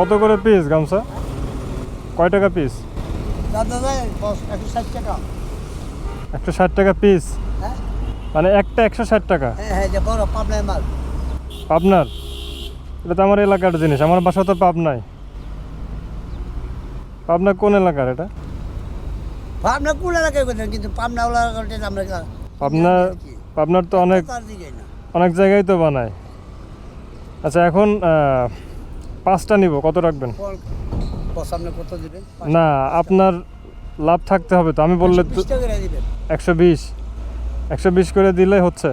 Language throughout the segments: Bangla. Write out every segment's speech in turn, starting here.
কত করে পিস গামছা? কয় টাকা পিস একশো ষাট টাকা। পিস হ্যাঁ। মানে একটা একশো ষাট টাকা? হ্যাঁ হ্যাঁ পাবনার এটা তো আমার এলাকার জিনিস আমার বাসা তো পাবনায় পাবনা কোন এলাকার এটা? পাবনা কোন এলাকায় কিন্তু পাবনা পাবনা পাবনার তো অনেক অনেক জায়গায় তো বানায়। আচ্ছা এখন পাঁচটা নিব কত রাখবেন? না আপনার লাভ থাকতে হবে তো। আমি বললে তো একশো বিশ একশো বিশ। করে দিলে হচ্ছে।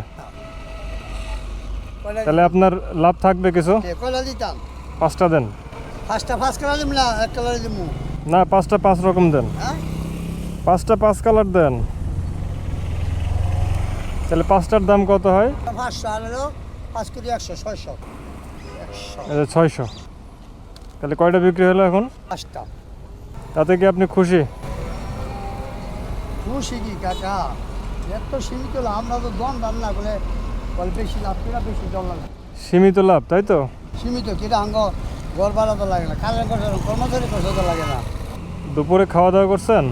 তাহলে আপনার লাভ থাকবে কিছু? পাঁচটা দেন। পাঁচটা পাঁচ কালার না পাঁচটা পাঁচ রকম দেন। হ্যাঁ? পাঁচটা পাঁচ কালার দেন। তাহলে পাঁচটার দাম কত হয়? ছয়শো। তাহলে কয়টা বিক্রি হলো এখন? পাঁচটা। তাতে কি আপনি খুশি? খুশি কি কাকা? এত সীমিত লাভ আমরা তো দম দাম না বলে বলে বেশি লাভ করে বেশি ডলার না সীমিত লাভ তাই তো? সীমিত কিরা আঙ্গ ঘর ভাড়া তো লাগে না কারেন্ট খরচ কর্মচারী খরচ তো লাগে না। দুপুরে খাওয়া দাওয়া করছেন?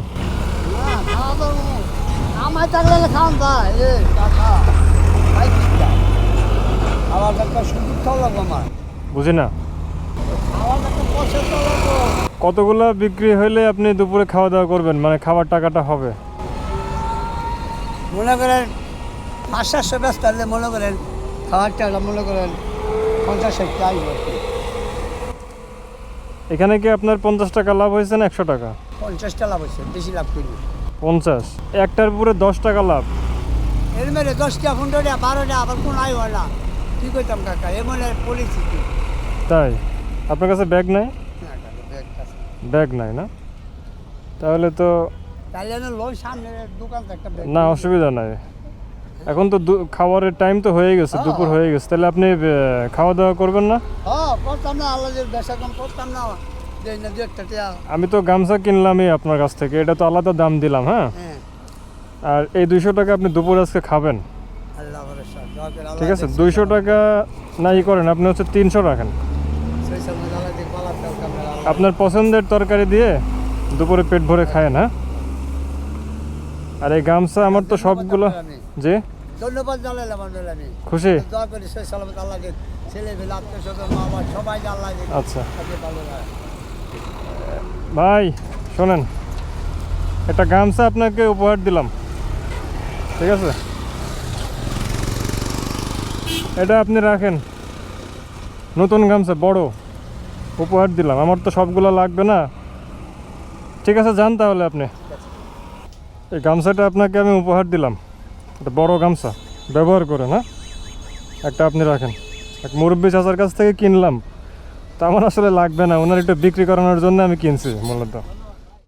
না খাওয়া দাওয়া আমার থাকলে খাওয়ান যায় এ কাকা খাওয়ার একটা সুযোগ খাওয়া লাগবো আমার। বুঝি না খাওয়ার একটা পয়সা তো লাগবো কতগুলো বিক্রি হইলে আপনি দুপুরে খাওয়া দাওয়া করবেন? মানে খাবার টাকাটা হবে? মনে করেন পাঁচ সাতশো ব্যস্ত হলে মনে করেন খাওয়ার টাকা মনে করেন পঞ্চাশ ষাট আসবে এখানে কি আপনার পঞ্চাশ টাকা লাভ হয়েছে না একশো টাকা? পঞ্চাশটা লাভ হয়েছে বেশি লাভ করি পঞ্চাশ। একটার উপরে দশ টাকা লাভ? এর মেরে দশটা পনেরোটা বারোটা আবার কোন আয় হয় না। কি করতাম কাকা? এ মনে পরিস্থিতি তাই? আপনার কাছে ব্যাগ নাই? ব্যাগ নাই না? তাহলে তো না অসুবিধা নাই। এখন তো খাবারের টাইম তো হয়ে গেছে হ্যাঁ। দুপুর হয়ে গেছে। তাহলে আপনি খাওয়া দাওয়া করবেন না? হ্যাঁ আমি তো গামছা কিনলামই আপনার কাছ থেকে এটা তো আলাদা দাম দিলাম হ্যাঁ? হ্যাঁ। আর এই দুইশো টাকা আপনি দুপুর আজকে খাবেন? ঠিক আছে দুইশো। টাকা নাই করেন আপনি হচ্ছে তিনশো রাখেন। আপনার পছন্দের তরকারি দিয়ে দুপুরে পেট ভরে খায় না আর এই গামছা আমার তো সবগুলো যে ধন্যবাদ জানালাম আমি খুশি? দোয়া করি সেই সালামত আল্লাহকে ছেলে মেয়ে আত্মীয় স্বজন মা সবাই আল্লাহ আচ্ছা। ভাই শোনেন একটা গামছা আপনাকে উপহার দিলাম ঠিক আছে? এটা আপনি রাখেন নতুন গামছা বড়। উপহার দিলাম। আমার তো সবগুলো লাগবে না। ঠিক আছে, যান তাহলে আপনি। এই গামছাটা আপনাকে আমি উপহার দিলাম। এটা বড় গামছা। ব্যবহার করে না একটা আপনি রাখেন। এক মুরব্বী চাচার কাছ থেকে কিনলাম। তা আমার আসলে লাগবে না। ওনার একটু বিক্রি করানোর জন্য আমি কিনছি মূলত।